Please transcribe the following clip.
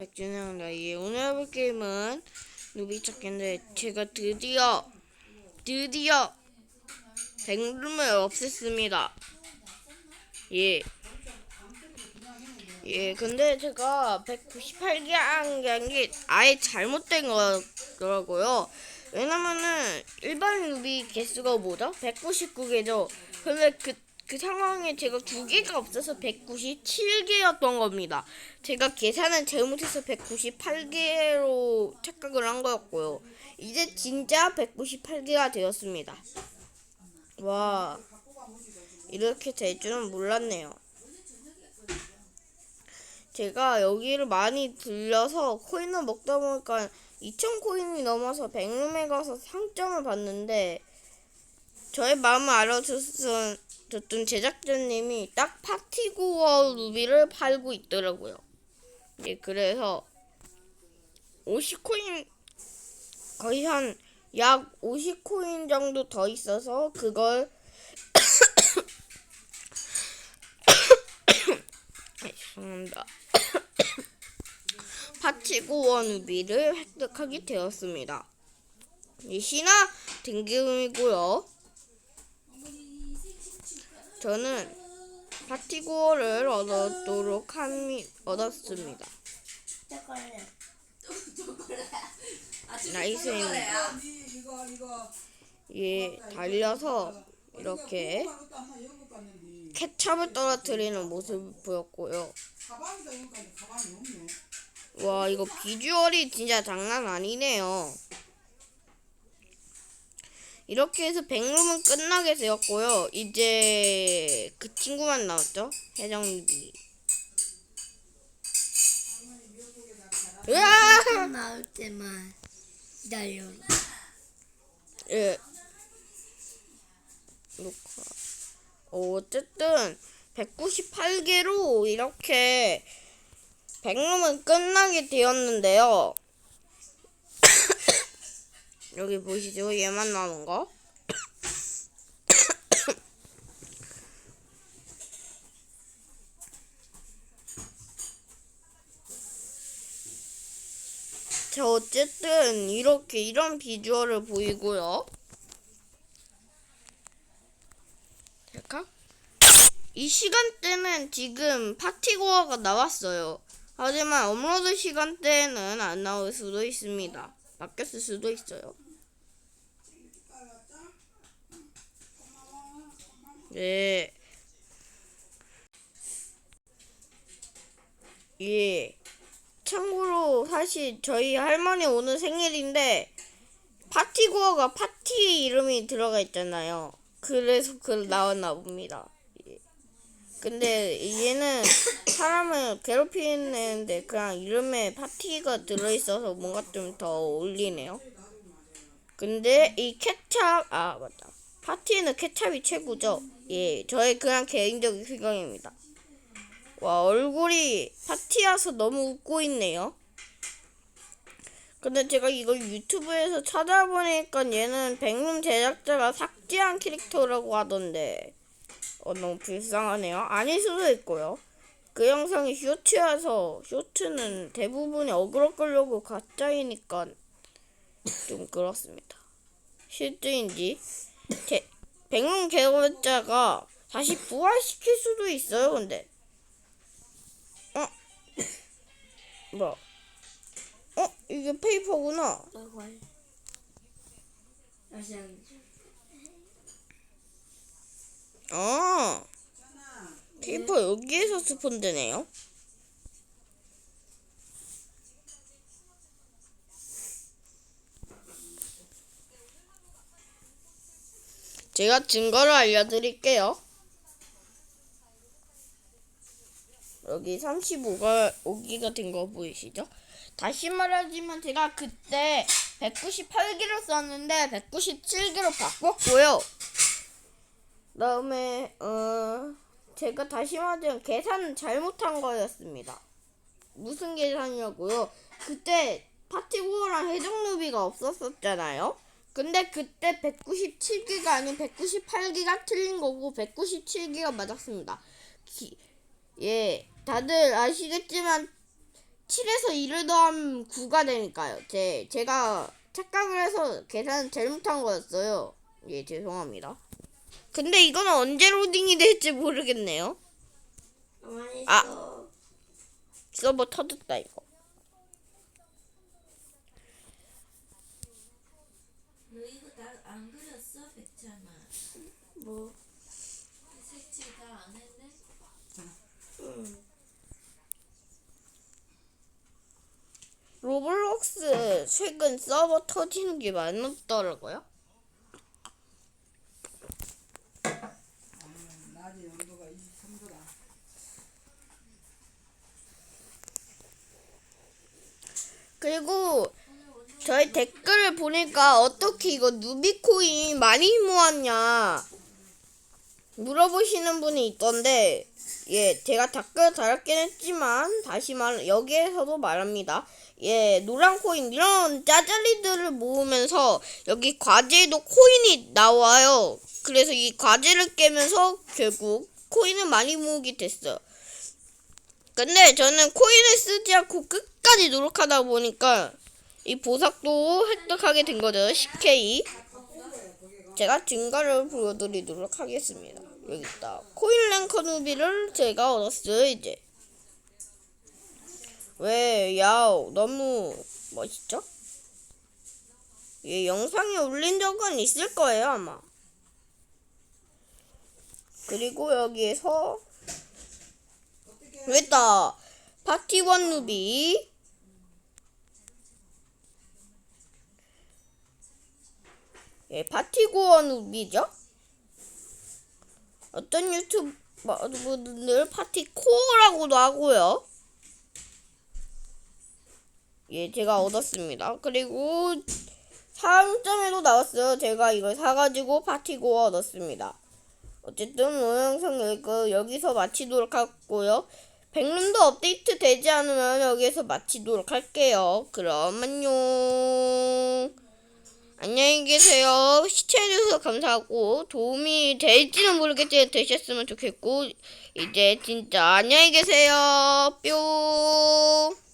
백준영입니다. 예, 오늘 해볼 게임은 누비 찾기인데 제가 드디어 드디어 백룸을 없앴습니다. 예. 예, 근데 제가 198개 한게 아예 잘못된 거더라고요. 왜냐면은 일반 누비 개수가 뭐죠? 199개죠. 근데 그, 그 상황에 제가 두 개가 없어서 197개였던 겁니다. 제가 계산을 잘못해서 198개로 착각을 한 거였고요. 이제 진짜 198개가 되었습니다. 와, 이렇게 될 줄은 몰랐네요. 제가 여기를 많이 들려서 코인을 먹다 보니까 2,000 코인이 넘어서 백룸에 가서 상점을 봤는데 저의 마음을 알아줬던 줬던 제작자님이 딱 파티고어 루비를 팔고 있더라고요. 예, 그래서 50코인 거의 한 약 50코인 정도 더 있어서 그걸 아, 죄송합니다. 파티고어 루비를 획득하게 되었습니다. 이 신화 등급이고요. 저는 파티고어를 얻었도록 함이 얻었습니다. 나이스입니다. 예, 달려서 이렇게 케찹을 떨어뜨리는 모습을 보였고요. 와, 이거 비주얼이 진짜 장난 아니네요. 이렇게 해서 백룸은 끝나게 되었고요. 이제 그 친구만 나왔죠? 해정비. 으아! 나올 때만 기다려. 예. 녹화. 어, 어쨌든 198개로 이렇게 백룸은 끝나게 되었는데요. 여기 보시죠. 얘만 나오는 거. 자, 어쨌든 이렇게 이런 비주얼을 보이고요. 될까? 이 시간대는 지금 파티고어가 나왔어요. 하지만 업로드 시간대는 안 나올 수도 있습니다. 바뀌었을 수도 있어요. 네. 예. 참고로 사실 저희 할머니 오늘 생일인데 파티고어가 파티 이름이 들어가 있잖아요. 그래서 그 나왔나 봅니다. 예. 근데 얘는 사람을 괴롭히는데 그냥 이름에 파티가 들어있어서 뭔가 좀 더 어울리네요. 근데 이 케찹 아 맞다 파티에는 케찹이 최고죠. 예, 저의 그냥 개인적인 생각입니다. 와 얼굴이 파티여서 너무 웃고 있네요. 근데 제가 이거 유튜브에서 찾아보니까 얘는 백룸 제작자가 삭제한 캐릭터라고 하던데 어 너무 불쌍하네요. 아닐 수도 있고요. 그 영상이 쇼트여서 쇼트는 대부분이 어그로 끌려고 가짜이니까 좀 그렇습니다. 실제인지 제, 백룸 개발자가 다시 부활시킬 수도 있어요. 근데 어? 뭐? 어? 이게 페이퍼구나. 아, 페이퍼 여기에서 스폰되네요. 제가 증거를 알려드릴게요. 여기 35가 5기가 된 거 보이시죠? 다시 말하지만 제가 그때 198기를 썼는데 197기로 바꿨고요. 그다음에 어 제가 다시 말하자면 계산은 잘못한 거였습니다. 무슨 계산이냐고요? 그때 파티고랑 해적루비가 없었었잖아요. 근데 그때 197기가 아닌 198기가 틀린 거고 197기가 맞았습니다. 기, 예, 다들 아시겠지만 7에서 1을 더하면 9가 되니까요. 제, 제가 착각을 해서 계산 잘못한 거였어요. 예, 죄송합니다. 근데 이건 언제 로딩이 될지 모르겠네요. 아. 서버 터졌다, 이거. 너 이거 다 안 그렸어, 백찬아? 뭐? 다안 했네? 응. 로블록스 최근 서버 터지는 게 많았더라고요. 아, 낮에 온도가 23도다. 그리고 저희 댓글을 보니까 어떻게 이거 누비코인 많이 모았냐 물어보시는 분이 있던데 예 제가 댓글 달았긴 했지만 다시 말 여기에서도 말합니다 예 노란 코인 이런 짜잘리들을 모으면서 여기 과제에도 코인이 나와요 그래서 이 과제를 깨면서 결국 코인을 많이 모으게 됐어요 근데 저는 코인을 쓰지 않고 끝까지 노력하다 보니까 이 보석도 획득하게 된 거죠. 10K. 제가 증가를 보여드리도록 하겠습니다. 여기 있다. 코인 랭커 누비를 제가 얻었어요, 이제. 왜, 야오, 너무 멋있죠? 예, 영상에 올린 적은 있을 거예요, 아마. 그리고 여기에서 됐다. 파티원 누비. 예, 파티고원 누비죠? 어떤 유튜버분들 파티 코어라고도 하고요. 예, 제가 얻었습니다. 그리고 상점에도 나왔어요. 제가 이걸 사가지고 파티 고어 얻었습니다. 어쨌든 오늘 영상 여기, 여기서 마치도록 하고요. 백룸도 업데이트 되지 않으면 여기서 마치도록 할게요. 그럼 안녕. 안녕히 계세요. 시청해주셔서 감사하고 도움이 될지는 모르겠지만 되셨으면 좋겠고 이제 진짜 안녕히 계세요. 뿅.